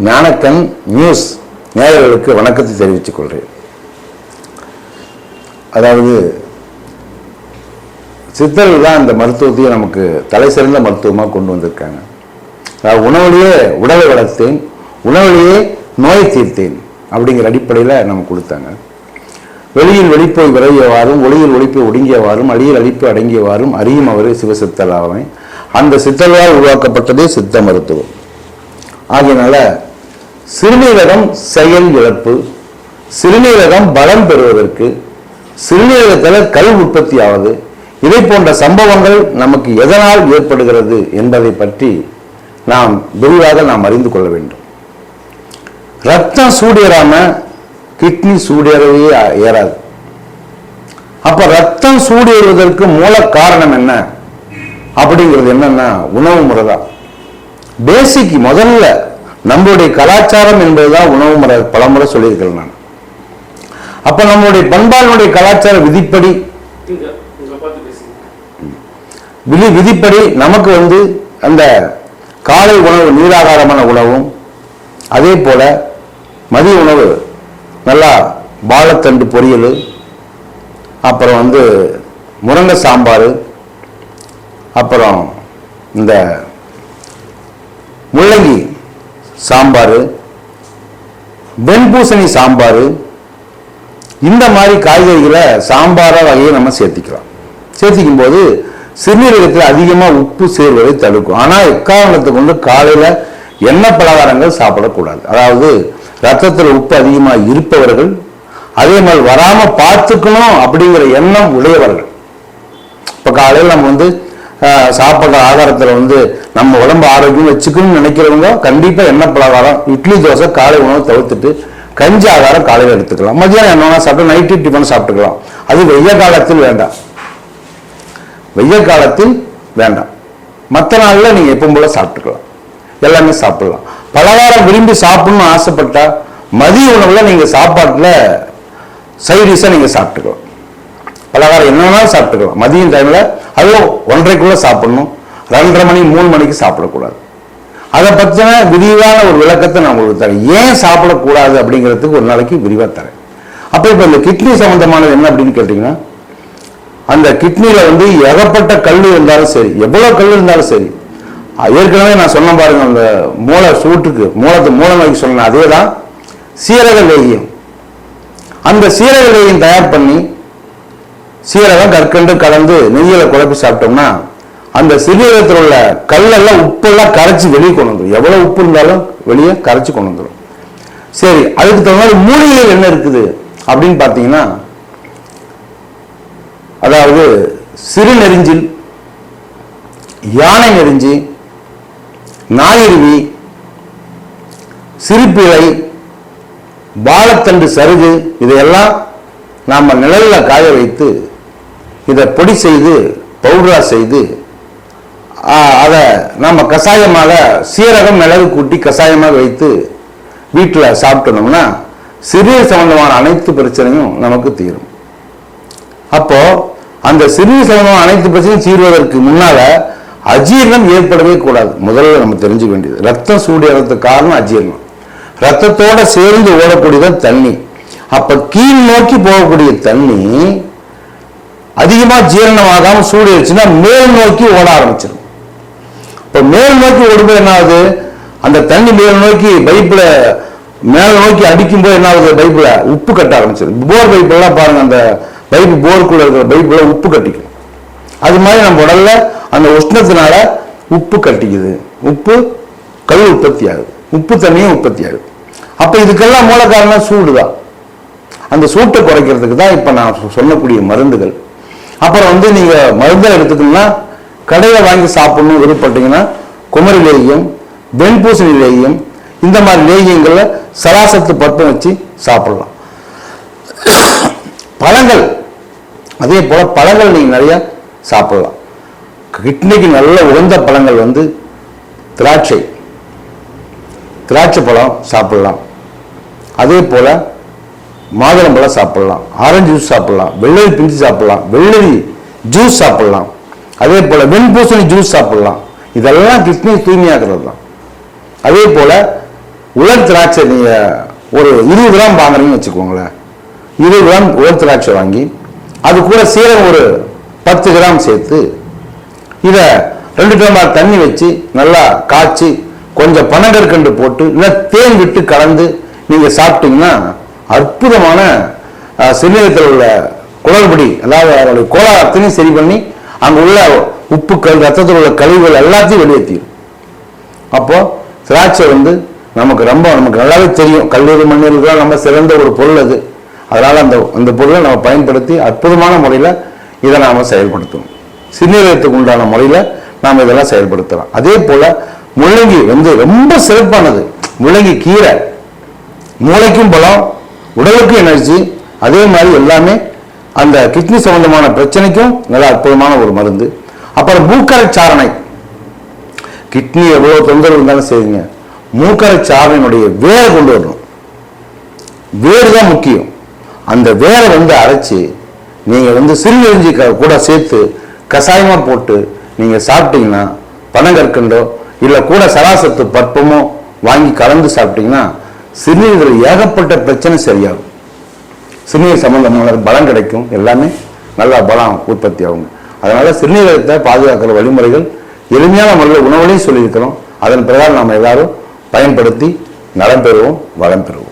ஞானக்கண் news நேயர்களுக்கு வணக்கத்தை தெரிவித்துக் கொள்கிறேன். அதாவது சித்தர்கள் தான் இந்த மருத்துவத்தையும் நமக்கு தலை சிறந்த மருத்துவமாக கொண்டு வந்திருக்காங்க. அதாவது உணவுலேயே உடலை வளர்த்தேன் உணவுலேயே நோயை தீர்த்தேன் அப்படிங்கிற அடிப்படையில் நமக்கு கொடுத்தாங்க. வெளியில் வெளிப்போய் விரையவாறும் ஒளியில் ஒழிப்பை ஒடுங்கியவாறும் அடியில் அழிப்பு அடங்கியவாறும் அறியும் அவரே சிவசித்தலாவை அந்த சித்தர்களால் உருவாக்கப்பட்டதே சித்த மருத்துவம். ஆகியனால சிறுநீரகம் செயல் இழப்பு சிறுநீரகம் பலம் பெறுவதற்கு சிறுநீரகத்தில் கல் உற்பத்தி ஆவது இதை போன்ற சம்பவங்கள் நமக்கு எதனால் ஏற்படுகிறது என்பதை பற்றி நாம் விரிவாக நாம் அறிந்து கொள்ள வேண்டும். ரத்தம் சூடேறாம கிட்னி சூடேறவே ஏறாது. அப்ப ரத்தம் சூடேறுவதற்கு மூல காரணம் என்ன? அப்படிங்கிறது என்னன்னா உணவு முறை தான் பேசிக் முதல்ல நம்மளுடைய கலாச்சாரம் என்பதுதான் உணவு முறை பலமுறை சொல்லியிருக்கிறேன் நான். அப்ப நம்மளுடைய பண்பாடுடைய கலாச்சார விதிப்படி விதி விதிப்படி நமக்கு வந்து அந்த காலை உணவு நீராகாரமான உணவும் அதே போல மதிய உணவு நல்லா வாழைத்தண்டு பொரியல் அப்புறம் வந்து முருங்கை சாம்பார் அப்புறம் இந்த முள்ளங்கி சாம்பார் வெண்பூசணி சாம்பார் இந்த மாதிரி காய்கறிகளை சாம்பார வகையை நம்ம சேர்த்திக்கலாம். சேர்த்திக்கும் போது சிறுநீரகத்தில் அதிகமாக உப்பு சேர்வதை தடுக்கும். ஆனால் எக்காரணத்தை கொண்டு காலையில் எண்ணெய் பலகாரங்கள் சாப்பிடக்கூடாது. அதாவது ரத்தத்தில் உப்பு அதிகமாக இருப்பவர்கள் அதே மாதிரி வராமல் பார்த்துக்கணும் அப்படிங்கிற எண்ணம் உடையவர்கள். இப்போ காலையில் நம்ம வந்து சாப்பிட்ற ஆகாரத்தில் வந்து நம்ம உடம்பு ஆரோக்கியம் வச்சுக்கணும்னு நினைக்கிறவங்க கண்டிப்பாக எண்ணெய் பலகாரம் இட்லி தோசை காலை உணவு தவிர்த்துட்டு கஞ்சி ஆகாரம் காலையில் எடுத்துக்கலாம். மதியானம் என்ன வேணா சாப்பிட்டு நைட்டு டிஃபன் சாப்பிட்டுக்கலாம். அது வெய்ய காலத்தில் வேண்டாம். வெய்ய காலத்தில் வேண்டாம். மற்ற நாளில் நீங்கள் எப்பவும் போல சாப்பிட்டுக்கலாம். எல்லாமே சாப்பிடலாம். பலகாரம் விரும்பி சாப்பிடணும்னு ஆசைப்பட்டா மதிய உணவில் நீங்கள் சாப்பாட்டில் சைடிஷாக நீங்கள் சாப்பிட்டுக்கலாம். பலகாரம் என்ன வேணாலும் சாப்பிட்டுக்கலாம். மதியம் டைமில் அதுவும் ஒன்றரைக்குள்ளே சாப்பிடணும். ரெண்டரை மணி மூணு மணிக்கு சாப்பிடக்கூடாது. அதை பற்றின விரிவான ஒரு விளக்கத்தை நான் உங்களுக்கு தரேன். ஏன் சாப்பிடக்கூடாது அப்படிங்கிறதுக்கு ஒரு நாளைக்கு விரிவாக தரேன். அப்போ இப்போ இந்த கிட்னி சம்மந்தமானது என்ன அப்படின்னு கேட்டிங்கன்னா அந்த கிட்னியில் வந்து ஏகப்பட்ட கல் இருந்தாலும் சரி எவ்வளோ கல் இருந்தாலும் சரி ஏற்கனவே நான் சொன்ன பாருங்க அந்த மூளை சூட்டுக்கு மூலத்து மூல நோய்க்கு சொன்னேன் அதே தான் சீரக லேகியம். அந்த சீரக லேகியம் தயார் பண்ணி சீரகம் கற்கண்டு கலந்து நெய்யில குழப்பி சாப்பிட்டோம்னா அந்த சிறுநீரகத்தில் உள்ள கல்லெல்லாம் உப்பெல்லாம் கரைச்சி வெளியே கொண்டு வந்துடும் எவ்வளவு உப்பு இருந்தாலும் வெளியே கரைச்சி கொண்டு வந்துடும் சரி அதுக்கு தகுந்த மாதிரி மூலிகைகள் என்ன இருக்குது அப்படின்னு பார்த்தீங்கன்னா அதாவது சிறு நெறிஞ்சில் யானை நெறிஞ்சி நாயிருவி சிறுப்பிழை வாழைத்தண்டு சருகு இதையெல்லாம் நாம் நிழல்ல காய வைத்து இதை பொடி செய்து பவுடரா செய்து அதை நாம் கஷாயமாக சீரகம் மிளகு கூட்டி கஷாயமாக வைத்து வீட்டில் சாப்பிட்டோம்னா சிறுநீர் சம்பந்தமான அனைத்து பிரச்சனையும் நமக்கு தீரும். அப்போ அந்த சிறுநீர் சம்பந்தமான அனைத்து பிரச்சனையும் தீர்வதற்கு முன்னால அஜீரணம் ஏற்படவே கூடாது. முதல்ல நம்ம தெரிஞ்சுக்க வேண்டியது. ரத்தம் சூடியறதுக்கு காரணம் அஜீரணம். ரத்தத்தோட சேர்ந்து ஓடக்கூடியதான் தண்ணி. அப்ப கீழ் நோக்கி போகக்கூடிய தண்ணி அதிகமா ஜீரணமாகாம சூடேறிச்சுன்னா மேல் நோக்கி ஓட ஆரம்பிச்சிடும் இப்ப மேல் நோக்கி ஓடும்போது என்ன ஆகுது அந்த தண்ணி மேல் நோக்கி பைப்புல மேலே நோக்கி அடிக்கும்போது என்ன ஆகுது பைப்புல உப்பு கட்ட ஆரம்பிச்சிடும் போர் பைப்பெல்லாம் பாருங்கள் பாருங்க அந்த பைப்பு போருக்குள்ள இருக்கிற பைப்புல உப்பு கட்டிக்கும். அது மாதிரி நம்ம உடல்ல அந்த உஷ்ணத்தினால உப்பு கட்டிக்குது. உப்பு கல் உற்பத்தி ஆகுது. உப்பு தண்ணியும் உற்பத்தி ஆகுது. அப்ப இதுக்கெல்லாம் மூல காரணம் சூடு தான் அந்த சூட்டை குறைக்கிறதுக்கு தான் இப்ப நான் சொ- சொல்லக்கூடிய மருந்துகள். அப்புறம் வந்து நீங்க மருந்தை எடுத்துக்கணும்னா கடையை வாங்கி சாப்பிடணும் விருப்பப்பட்டீங்கன்னா குமரி லேகியம் வெண்பூசணி லேகியம் இந்த மாதிரி லேகியங்களில் சராசத்து பட்டம் வச்சு சாப்பிடலாம். பழங்கள் அதே போல பழங்கள் நீங்க நிறைய சாப்பிடலாம். கிட்னிக்கு நல்ல உகந்த பழங்கள் வந்து திராட்சை. திராட்சை பழம் சாப்பிடலாம். அதே போல மாதுளம்பழம் சாப்பிடலாம் ஆரஞ்சு ஜூஸ் சாப்பிடலாம் வெள்ளரி பிஞ்சு சாப்பிடலாம் வெள்ளரி ஜூஸ் சாப்பிடலாம். அதே போல் வெண்பூசணி ஜூஸ் சாப்பிடலாம். இதெல்லாம் கிட்னி தூய்மையாக்குறது தான் அதே போல் உலர் திராட்சை நீங்கள் ஒரு இருபது கிராம் வாங்குறீங்கன்னு வச்சுக்கோங்களேன். இருபது கிராம் உலர் திராட்சை வாங்கி அது கூட சீரகம் ஒரு பத்து கிராம் சேர்த்து இதை ரெண்டு டம்ளர் தண்ணி வச்சு நல்லா காய்ச்சி கொஞ்சம் பனங்கற்கண்டு போட்டு இல்லை தேன் விட்டு கலந்து நீங்கள் சாப்பிட்டீங்கன்னா அற்புதமான அஹ், உள்ள குளறுபடி அதாவது அதனுடைய கோலாரத்தையும் சரி பண்ணி அங்கே உள்ள உப்புக்கள் ரத்தத்தில் உள்ள கழிவுகள் எல்லாத்தையும் வெளியேற்றிடும் அப்போ திராட்சை வந்து நமக்கு ரொம்ப நமக்கு நல்லாவே தெரியும். கல்லூரி மண்ணில் ரொம்ப நம்ம சிறந்த ஒரு பொருள் அது. அதனால் அந்த அந்த பொருளை நம்ம பயன்படுத்தி அற்புதமான முறையில் இதை நாம் செயல்படுத்துவோம். சிறுநீரகத்துக்கு உண்டான முறையில் நாம் இதெல்லாம் செயல்படுத்தலாம். அதே போல் முள்ளங்கி வந்து ரொம்ப சிறப்பானது. முள்ளங்கி கீரை மூளைக்கும் பலம் உடலுக்கும் எனர்ஜி அதே மாதிரி எல்லாமே அந்த கிட்னி சம்பந்தமான பிரச்சனைக்கும் நல்ல அற்புதமான ஒரு மருந்து. அப்புறம் மூக்கரை சாரணை கிட்னி எவ்வளோ தொந்தரவு இருந்தாலும் சரிங்க மூக்கரை சாரணையினுடைய வேரை கொண்டு வரணும். வேறு தான் முக்கியம். அந்த வேரை வந்து அரைச்சி நீங்கள் வந்து சிறுநெறிஞ்சி கூட சேர்த்து கஷாயமா போட்டு நீங்கள் சாப்பிட்டீங்கன்னா பனங்கற்கண்டோ இல்லை கூட சராசத்து பற்பமோ வாங்கி கலந்து சாப்பிட்டீங்கன்னா சிறுநீரில் ஏகப்பட்ட பிரச்சனை சரியாகும். சிறுநீர் சம்பந்தமான பலம் கிடைக்கும். எல்லாமே நல்லா பலம் உற்பத்தி ஆகும் அதனால சிறுநீரகத்தை பாதுகாக்கிற வழிமுறைகள் எளிமையான முறையில் உணவுலையும் சொல்லியிருக்கிறோம். அதன் பிரகாரம் நாம் எல்லாரும் பயன்படுத்தி நலம் பெறுவோம் வளம் பெறுவோம்.